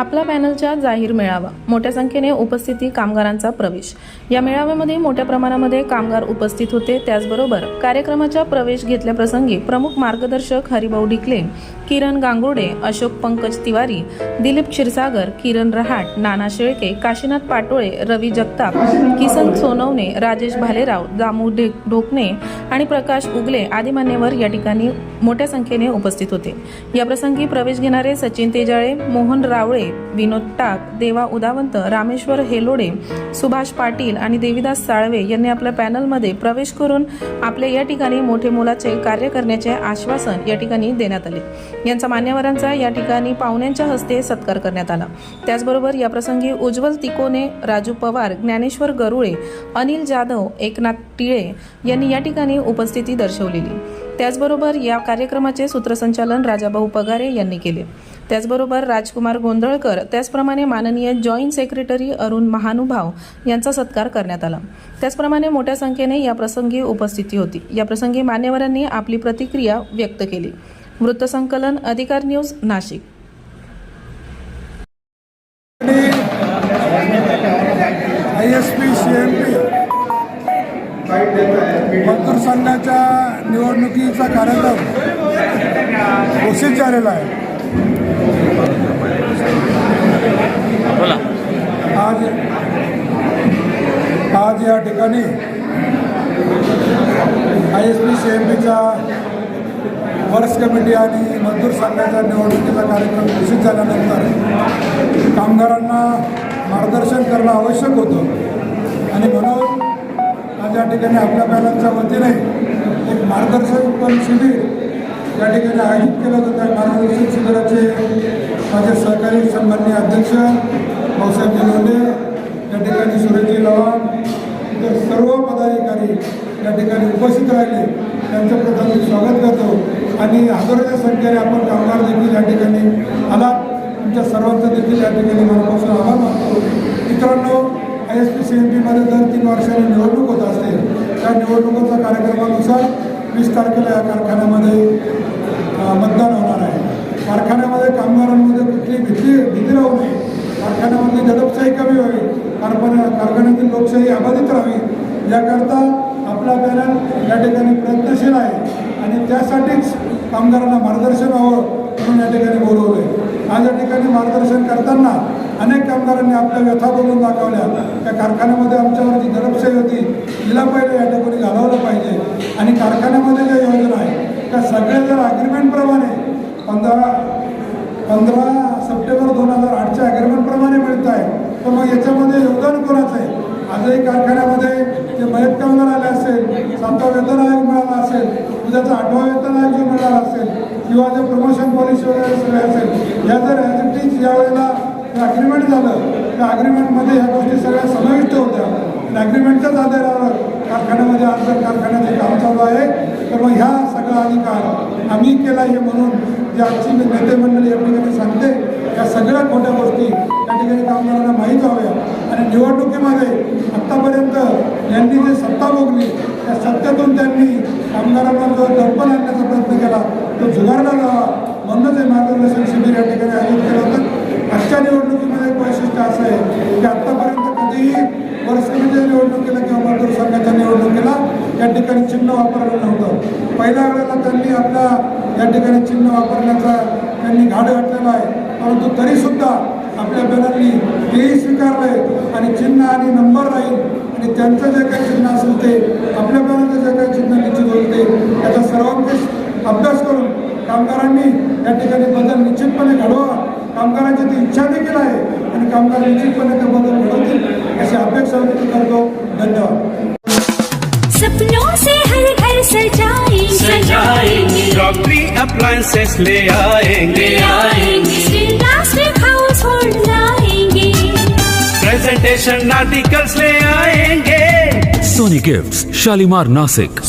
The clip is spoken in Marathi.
आपला पॅनलच्या जाहीर मेळावा. मोठ्या संख्येने उपस्थिती कामगारांचा प्रवेश. या मेळाव्यामध्ये मोठ्या प्रमाणामध्ये कामगार उपस्थित होते. त्याचबरोबर कार्यक्रमाच्या प्रवेश घेतल्याप्रसंगी प्रमुख मार्गदर्शक हरिभाऊ डिकले किरण गांगुर्डे अशोक पंकज तिवारी दिलीप क्षीरसागर किरण रहाट नाना शेळके काशीनाथ पाटोळे रवी जगताप किसन सोनवणे राजेश भालेराव दामू ढे- ढोकणे आणि प्रकाश उगले आदी मान्यवर या ठिकाणी मोठ्या संख्येने उपस्थित होते. या प्रसंगी प्रवेश घेणारे सचिन तेजाळे मोहन रावळे विनोद टाक देवा उदावंत रामेश्वर हेलोडे सुभाष पाटील आणि देवीदास साळवे यांनी आपल्या पॅनलमध्ये प्रवेश करून आपले या ठिकाणी मोठे मोलाचे कार्य करण्याचे आश्वासन या ठिकाणी देण्यात आले. यांचा मान्यवरांचा या ठिकाणी पाहुण्यांच्या हस्ते सत्कार करण्यात आला. त्याचबरोबर या प्रसंगी उज्ज्वल तिकोने राजू पवार ज्ञानेश्वर गरुळे अनिल जाधव एकनाथ टिळे यांनी या ठिकाणी उपस्थिती दर्शवलेली. त्याचबरोबर या कार्यक्रमाचे सूत्रसंचालन राजाभाऊ पगारे यांनी केले. त्याचबरोबर राजकुमार गोंधळकर त्याचप्रमाणे माननीय जॉईंट सेक्रेटरी अरुण महानुभाव यांचा सत्कार करण्यात आला. त्याचप्रमाणे मोठ्या संख्येने या प्रसंगी उपस्थिती होती. या प्रसंगी मान्यवरांनी आपली प्रतिक्रिया व्यक्त केली. वृत्तसंकलन अधिकार न्यूज नाशिक. पी मजदूर संघाच्या निवडणुकीचा कार्यक्रम घोषित झालेला आहे. बोला. आज आज या ठिकाणी I S P C M पीचा वर्ष कमिटी आणि मजदूर संघाच्या निवडणुकीचा कार्यक्रम घोषित झाल्यानंतर कामगारांना मार्गदर्शन करणं आवश्यक होतं. आणि म्हणून आज या ठिकाणी आपल्या पॅनलच्या वतीने एक मार्गदर्शन शिबिर या ठिकाणी आयोजित केलं होतं त्या मार्गदर्शन शिबिराचे माझे सहकारी सन्माननीय अध्यक्ष भाऊसाहेब जिलोंडे या ठिकाणी सुरेजी लवाण इतर सर्व पदाधिकारी या ठिकाणी उपस्थित राहिले. त्यांचं प्रथम मी स्वागत करतो. आणि हजारोच्या संख्येने आपण कामगार देखील या ठिकाणी आला तुमच्या सर्वांचं देखील या ठिकाणी मनापासून आभार मानतो. मित्रांनो एस पी सी एम पीमध्ये दर तीन वर्षाला निवडणूक होत असते. त्या निवडणुकीच्या कार्यक्रमानुसार वीस तारखेला या कारखान्यामध्ये मतदान होणार आहे. कारखान्यामध्ये कामगारांमध्ये कुठली भीती भीती राहू नये. कारखान्यामध्ये दडपशाही कमी व्हावी. कारखान्या कारखान्यातील लोकशाही अबाधित राहावी. याकरता आपला पॅनल या ठिकाणी प्रयत्नशील आहे आणि त्यासाठीच कामगारांना मार्गदर्शन व्हावं म्हणून या ठिकाणी बोलवलं आहे आज या ठिकाणी मार्गदर्शन करताना अनेक कामगारांनी आपल्या व्यथा बोलून दाखवल्या. त्या कारखान्यामध्ये आमच्यावर जी होती. तिला पहिले या ठिकाणी घालवलं पाहिजे. आणि कारखान्यामध्ये ज्या योजना आहे त्या सगळ्या जर अग्रिमेंटप्रमाणे पंधरा पंधरा सप्टेंबर दोन हजार आठच्या अग्रिमेंटप्रमाणे मिळत आहे तर मग याच्यामध्ये योगदान कोणाचं आहे? आजही कारखान्यामध्ये जे मयत कामगार आले असेल सातवा वेतन आयोग मिळाला असेल उद्याचा आठवा वेतन आयोग जो मिळाला असेल किंवा जे प्रमोशन पॉलिसी वगैरे सगळे असेल या जर ॲज इट इज यावेळेला अग्रीमेंट झालं. त्या अग्रीमेंटमध्ये ह्या गोष्टी सगळ्या समाविष्ट होत्या. आणि अग्रीमेंटच्याच आधारावर कारखान्यामध्ये आज जर कारखान्याचे काम चालू आहे. तर मग ह्या सगळा अधिकार आम्ही केला हे म्हणून जे आजची नेते मंडळी या ठिकाणी सांगते या सगळ्या खोट्या गोष्टी या ठिकाणी कामगारांना माहीत व्हाव्या आणि निवडणुकीमध्ये आत्तापर्यंत यांनी जे सत्ता भोगली त्या सत्तेतून त्यांनी कामगारांना जो दडपण आणण्याचा प्रयत्न केला तो झुगारला जावा म्हणूनच हे मार्गदर्शन शिबिर या ठिकाणी आयोजित केलं होतं आजच्या निवडणुकीमध्ये एक वैशिष्ट्य असं आहे. म्हणजे की आत्तापर्यंत कधीही वर्षाच्या निवडणुकीला किंवा मजदूर संघाच्या निवडणुकीला या ठिकाणी चिन्ह वापरलं नव्हतं. पहिल्या वेळेला त्यांनी आपल्या या ठिकाणी चिन्ह वापरण्याचा त्यांनी घाड घातलेला आहे. परंतु तरीसुद्धा आपल्या बॅनरनी तेही स्वीकारलं आणि चिन्ह आणि नंबर राहील आणि त्यांचं जे काही चिन्ह असेल ते आपल्या बॅनरचं जे काही चिन्ह निश्चित होईल ते त्याचा सर्वांगीण अभ्यास करून कामगारांनी या ठिकाणी बदल निश्चितपणे घडवा. कामगारांची ती इच्छा देखील आहे आणि कामगार निश्चितपणे ते बदल घडवतील अशी अपेक्षा व्यक्त करतो. धन्यवाद. सपनों से हर घर सजाएँगे. सजाएँगे. क्रॉकरी अप्लायंसेस ले आएँगे. आएँगे. हाउस होल्ड लाएँगे. प्रेजेंटेशन आर्टिकल्स ले आएँगे. Sony Gifts, Shalimar Nasik.